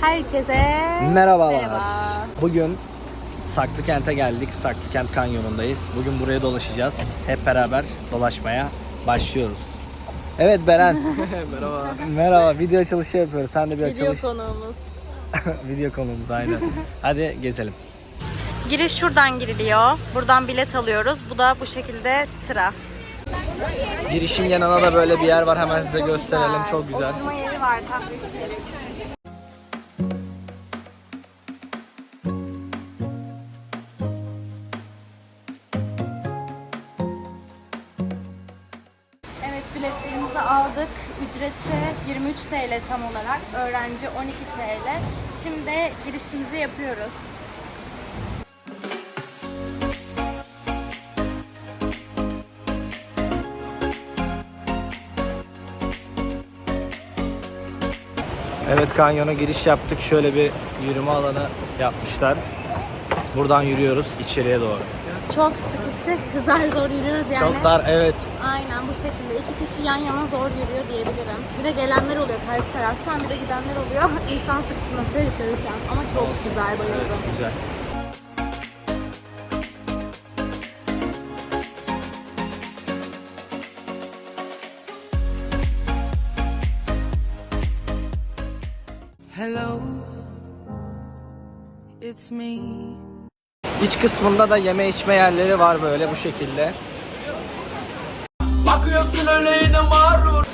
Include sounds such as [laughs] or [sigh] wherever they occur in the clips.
Herkese Merhabalar. merhaba. Bugün Saklıkent'e geldik. Saklıkent Kanyonu'ndayız. Bugün buraya dolaşacağız. Hep beraber dolaşmaya başlıyoruz. Evet Beren. [laughs] Merhaba. Merhaba. Video açılışı yapıyoruz. Sen de bir Video açılış. konuğumuz. [laughs] Video konumuz aynen. Hadi gezelim. Giriş şuradan giriliyor. Buradan bilet alıyoruz. Bu da bu şekilde sıra. Girişin yanına da böyle bir yer var. Hemen size gösterelim. Çok güzel. Oturma yeri var. Tatlı 23 TL tam olarak. Öğrenci 12 TL. Şimdi girişimizi yapıyoruz. Evet kanyona giriş yaptık. Şöyle bir yürüme alanı yapmışlar. Buradan yürüyoruz içeriye doğru. Çok sıkışık, zar zor yürüyoruz yani. Çok dar evet. Aynen bu şekilde. iki kişi yan yana zor yürüyor diyebilirim. Bir de gelenler oluyor karşı taraftan, bir de gidenler oluyor. [laughs] İnsan sıkışması yaşıyoruz şu an. Ama çok güzel, bayıldım. Evet güzel. Hello, it's me. İç kısmında da yeme içme yerleri var böyle bu şekilde. Bakıyorsun öyle yine mağrur.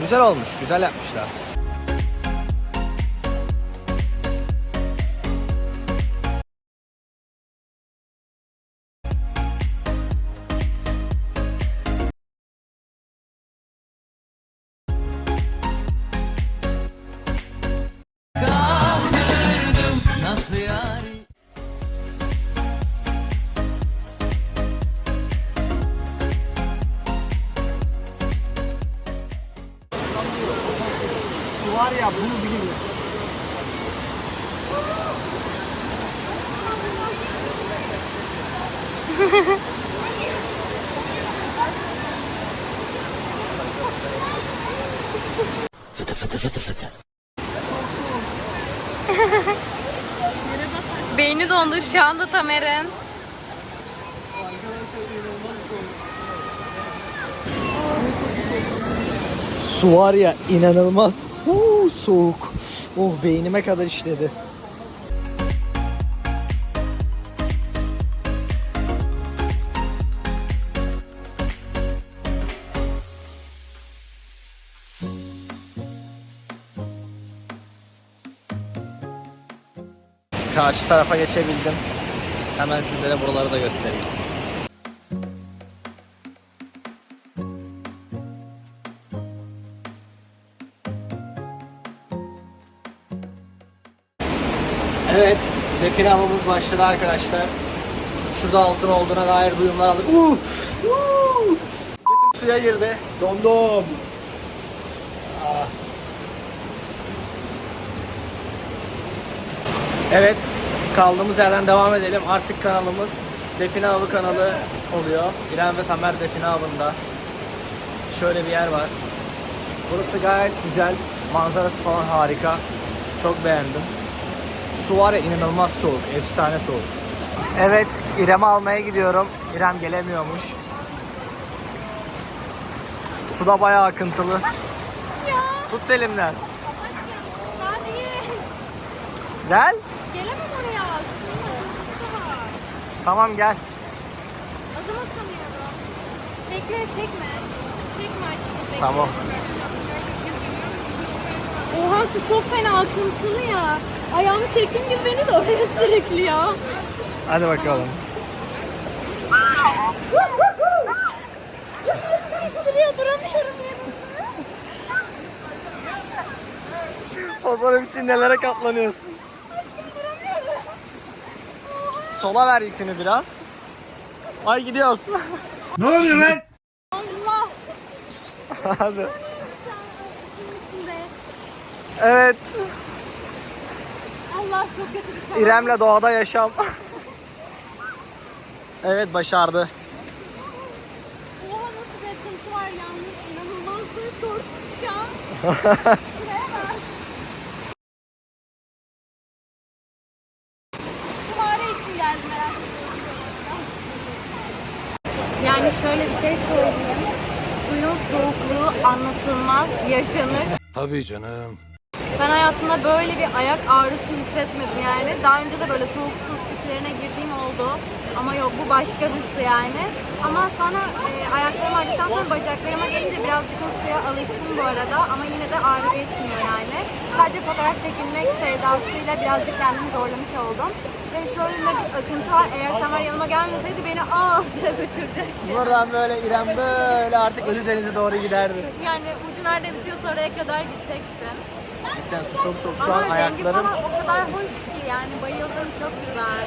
Güzel olmuş, güzel yapmışlar. Var ya buz gibi. Beyni dondu şu anda Tamer'in. Su var ya inanılmaz Huu, soğuk. Oh beynime kadar işledi. Karşı tarafa geçebildim. Hemen sizlere buraları da göstereyim. Define avımız başladı arkadaşlar. Şurada altın olduğuna dair duyumlar aldık. Uh! Uh! Götüm suya girdi. Dondum. Ah. Evet, kaldığımız yerden devam edelim. Artık kanalımız Define Avı kanalı oluyor. İrem ve Tamer Define Avı'nda. Şöyle bir yer var. Burası gayet güzel. Manzarası falan harika. Çok beğendim. Su var ya inanılmaz soğuk. Efsane soğuk. Evet İrem'i almaya gidiyorum. İrem gelemiyormuş. Su da bayağı akıntılı. Tut elimden. Gel. Gelemem oraya. Tamam gel. Adım atamıyorum. Bekle çekme. Çekme aşkım bekle. Tamam. Oha su çok fena akıntılı ya. Ayağımı çektiğim gibi beni de oraya sürüklüyor. Hadi bakalım. Ya. Fotoğraf için nelere katlanıyorsun? Sola ver yükünü biraz. Ay gidiyoruz. Allah. [laughs] Hadi. Şu an suyun içinde. Evet. Allah çok kötü bir tane. İrem'le doğada yaşam. evet başardı. Oha nasıl bir akıntı var yalnız inanılmaz bir korkunç ya. Şuraya [laughs] bak. Şu mağara için geldim merak ediyorum. Yani şöyle bir şey söyleyeyim. Suyun soğukluğu anlatılmaz, yaşanır. Tabii canım. Ben hayatımda böyle bir ayak ağrısı hissetmedim yani. Daha önce de böyle soğuk su tiplerine girdiğim oldu. Ama yok bu başka bir su yani. Ama sonra e, ayaklarım ağrıdıktan sonra bacaklarıma gelince birazcık o suya alıştım bu arada. Ama yine de ağrı geçmiyor yani. Sadece fotoğraf çekilmek sevdasıyla birazcık kendimi zorlamış oldum. Ve şöyle bir akıntı var. Eğer Tamer yanıma gelmeseydi beni ağaca götürecekti. Buradan böyle İrem böyle artık Ölüdeniz'e doğru giderdi. Yani ucu nerede bitiyorsa oraya kadar gidecekti. Cidden su çok soğuk. Şu Ama an rengi ayaklarım, falan o kadar hoş ki yani bayıldım çok güzel.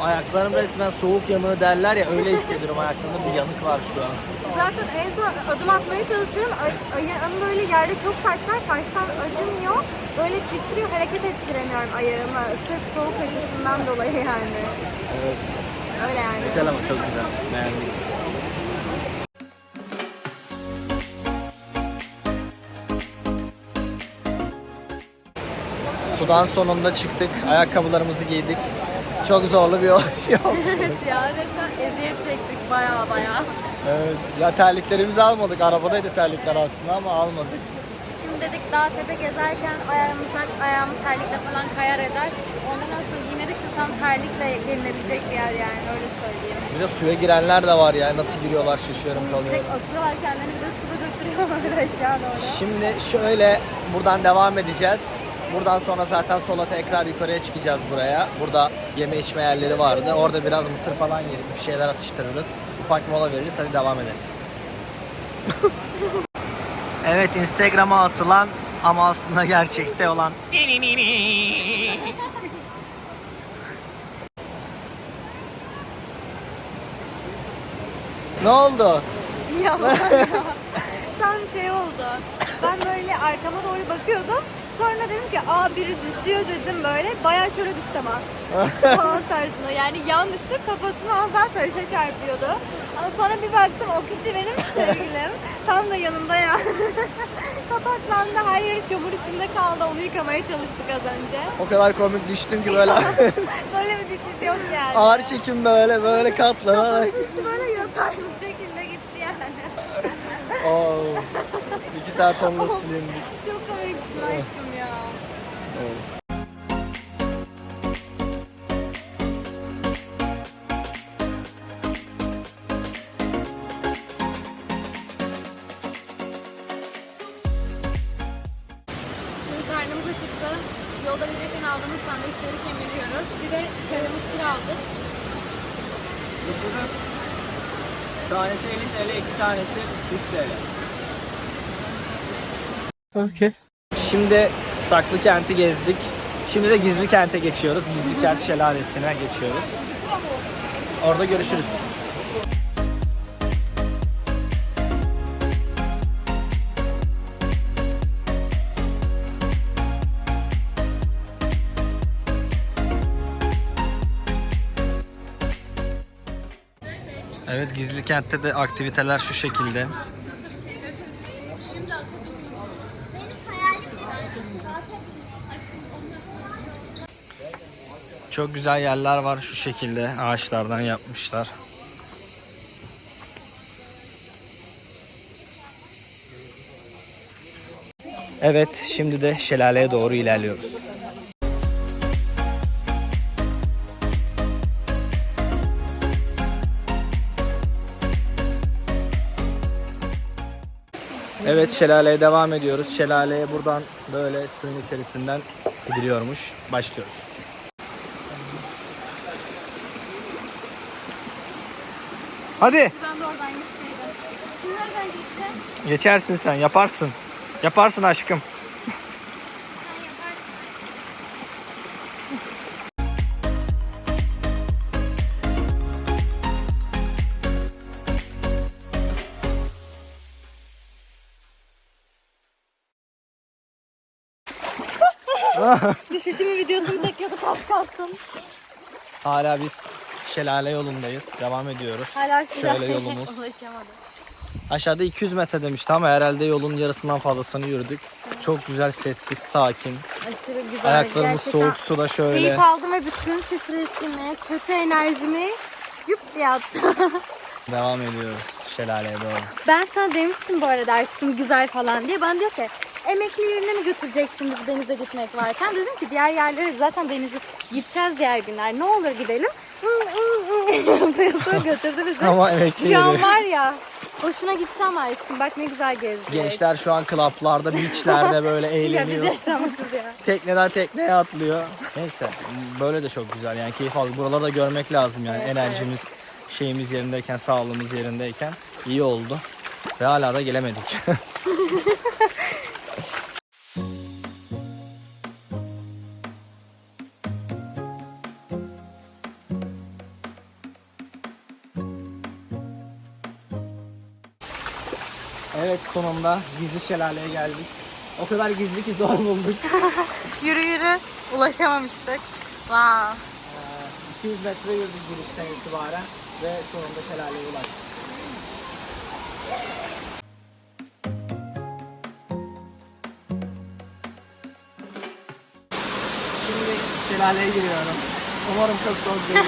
Ayaklarım resmen soğuk yanığı derler ya öyle hissediyorum ayaklarımda bir yanık var şu an. Zaten en son adım atmaya çalışıyorum. Ay- Ayağım böyle yerde çok taş var. Taştan acımıyor. Böyle titriyor. Hareket ettiremiyorum ayağımı. Sırf soğuk acısından dolayı yani. Evet. Öyle yani. Güzel ama çok güzel. Beğendik. Sudan sonunda çıktık. Ayakkabılarımızı giydik. Çok zorlu bir yol. [laughs] evet ya resmen eziyet çektik baya baya. evet. Ya terliklerimizi almadık. Arabadaydı terlikler aslında ama almadık. Şimdi dedik dağ tepe gezerken ayağımıza, ayağımız terlikle falan kayar eder. Ondan sonra giymedik de tam terlikle gelinebilecek bir yer yani öyle söyleyeyim. Bir de suya girenler de var ya. Nasıl giriyorlar şaşıyorum Direkt kalıyorum. oturuyorlar kendini bir de suda götürüyorlar [laughs] aşağı doğru. Şimdi şöyle buradan devam edeceğiz. Buradan sonra zaten sola tekrar yukarıya çıkacağız buraya. Burada yeme içme yerleri vardı. Orada biraz mısır falan yeriz. Bir şeyler atıştırırız. Ufak mola veririz. Hadi devam edelim. [laughs] evet Instagram'a atılan ama aslında gerçekte olan Ne oldu? Ya [laughs] ya. Tam şey oldu. Ben böyle arkama doğru bakıyordum. Sonra dedim ki aa biri düşüyor dedim böyle. Bayağı şöyle düştü ama. [laughs] Falan tarzında. Yani yan düştü kafasını az daha taşa çarpıyordu. Ama sonra bir baktım o kişi benim [laughs] sevgilim. Tam da yanında ya. [laughs] Kapaklandı her yeri çamur içinde kaldı. Onu yıkamaya çalıştık az önce. O kadar komik düştüm ki böyle Böyle bir düşüş yok yani. ağır çekim böyle böyle katlanarak. Kafası üstü böyle yatay bir şekilde gitti yani. Oo. İki saat onda silindik. Aşkım ya. Şimdi karnımız acıktı. Yolda gelirken aldığımız sandviçleri kemiriyoruz. Bir de şöyle mısır aldık. Mısırın tanesi 50 TL, iki tanesi 100 TL. Okay. Şimdi Saklı Kent'i gezdik. Şimdi de Gizli Kent'e geçiyoruz. Gizli Kent Şelalesi'ne geçiyoruz. Orada görüşürüz. Evet Gizli Kent'te de aktiviteler şu şekilde. Çok güzel yerler var şu şekilde ağaçlardan yapmışlar. Evet şimdi de şelaleye doğru ilerliyoruz. Evet şelaleye devam ediyoruz. Şelaleye buradan böyle suyun içerisinden gidiliyormuş. Başlıyoruz. Hadi Ben de oradan gitseydim. Nereden geçersin sen yaparsın. Yaparsın aşkım. [laughs] Düşüşümün videosunu çekiyorduk az kalsın. Hala biz şelale yolundayız. Devam ediyoruz. Hala şelaleye yolumuz. [laughs] ulaşamadım. Aşağıda 200 metre demişti ama herhalde yolun yarısından fazlasını yürüdük. Çok güzel, sessiz, sakin. Aşırı güzel. Ayaklarımız Gerçekten soğuk suda şöyle. Keyif aldım ve bütün stresimi, kötü enerjimi cıp diye attım. [laughs] Devam ediyoruz şelaleye doğru. Ben sana demiştim bu arada aşkım güzel falan diye. Ben diyor ki emekli yerine mi götüreceksin bizi denize gitmek varken? Dedim ki diğer yerlere zaten denize gideceğiz diğer günler. Ne olur gidelim. Yapıyor götürdü bizi. Ama emekli Şu an yeri. var ya hoşuna gitti ama aşkım bak ne güzel gezdik. Gençler şu an klaplarda, beachlerde böyle [laughs] ya biz eğleniyor. yaşamışız ya. Tekneden tekneye atlıyor. Neyse böyle de çok güzel yani keyif aldık. Buraları da görmek lazım yani Evet, enerjimiz, şeyimiz yerindeyken, sağlığımız yerindeyken iyi oldu. Ve hala da gelemedik. [laughs] sonunda gizli şelaleye geldik. O kadar gizli ki zor bulduk. [laughs] Yürü yürü ulaşamamıştık. Wow. 200 metre yürüdük girişten itibaren ve sonunda şelaleye ulaştık. Şimdi şelaleye giriyorum. Umarım çok soğuk [laughs] değil.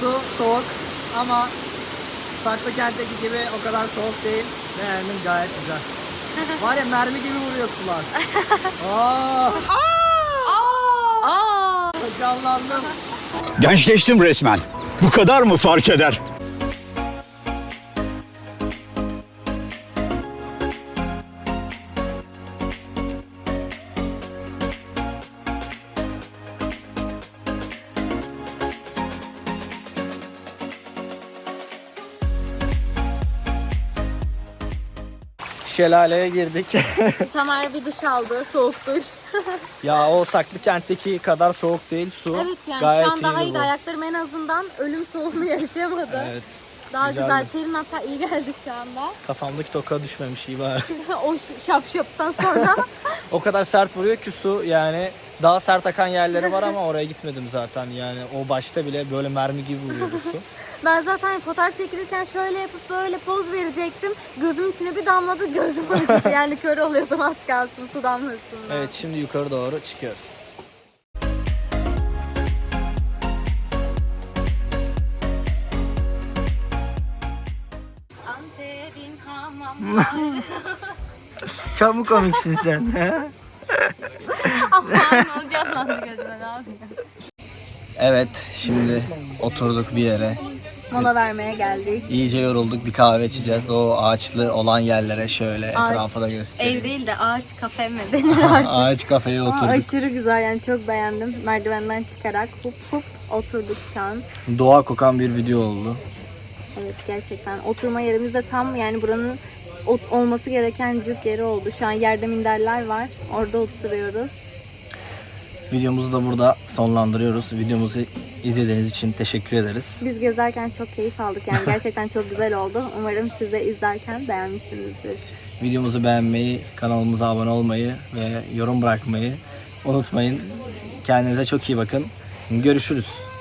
Su soğuk ama Saklı kentteki gibi o kadar soğuk değil. Beğendim gayet güzel. [laughs] Var ya mermi gibi vuruyor sular. [laughs] Aa, Aa. canlandım. Gençleştim resmen. Bu kadar mı fark eder? Şelaleye girdik. [laughs] Tamer bir duş aldı, soğuk duş. [laughs] ya o saklı kentteki kadar soğuk değil su. evet yani Gayet şu an daha iyiydi. Ayaklarım en azından ölüm soğuğunu [laughs] yaşamadı. Evet. Daha güzeldi. güzel, serin hatta iyi geldi şu anda. Kafamdaki toka düşmemiş iyi bari. [laughs] o ş- şap şaptan sonra. [laughs] o kadar sert vuruyor ki su yani daha sert akan yerleri var ama oraya gitmedim zaten yani o başta bile böyle mermi gibi vuruyordu su. [laughs] ben zaten fotoğraf çekilirken şöyle yapıp böyle poz verecektim. Gözüm içine bir damladı, gözüm acıdı. yani kör oluyordum az kalsın su damlasından. Evet şimdi yukarı doğru çıkıyoruz. [laughs] Çok mu komiksin sen? Aman evet şimdi oturduk bir yere. Mola vermeye geldik. İyice yorulduk bir kahve içeceğiz. O ağaçlı olan yerlere şöyle etrafa da göstereyim. Ev değil de ağaç kafe mi [laughs] denir artık. Ağaç kafeye Ama oturduk. aşırı güzel yani çok beğendim. Merdivenden çıkarak hup hup oturduk şu an. Doğa kokan bir video oldu. Evet gerçekten oturma yerimiz de tam yani buranın olması gereken cuk yeri oldu. Şu an yerde minderler var. Orada oturuyoruz. Videomuzu da burada sonlandırıyoruz. Videomuzu izlediğiniz için teşekkür ederiz. Biz gezerken çok keyif aldık. Yani [laughs] gerçekten çok güzel oldu. Umarım siz de izlerken beğenmişsinizdir. Videomuzu beğenmeyi, kanalımıza abone olmayı ve yorum bırakmayı unutmayın. Kendinize çok iyi bakın. Görüşürüz.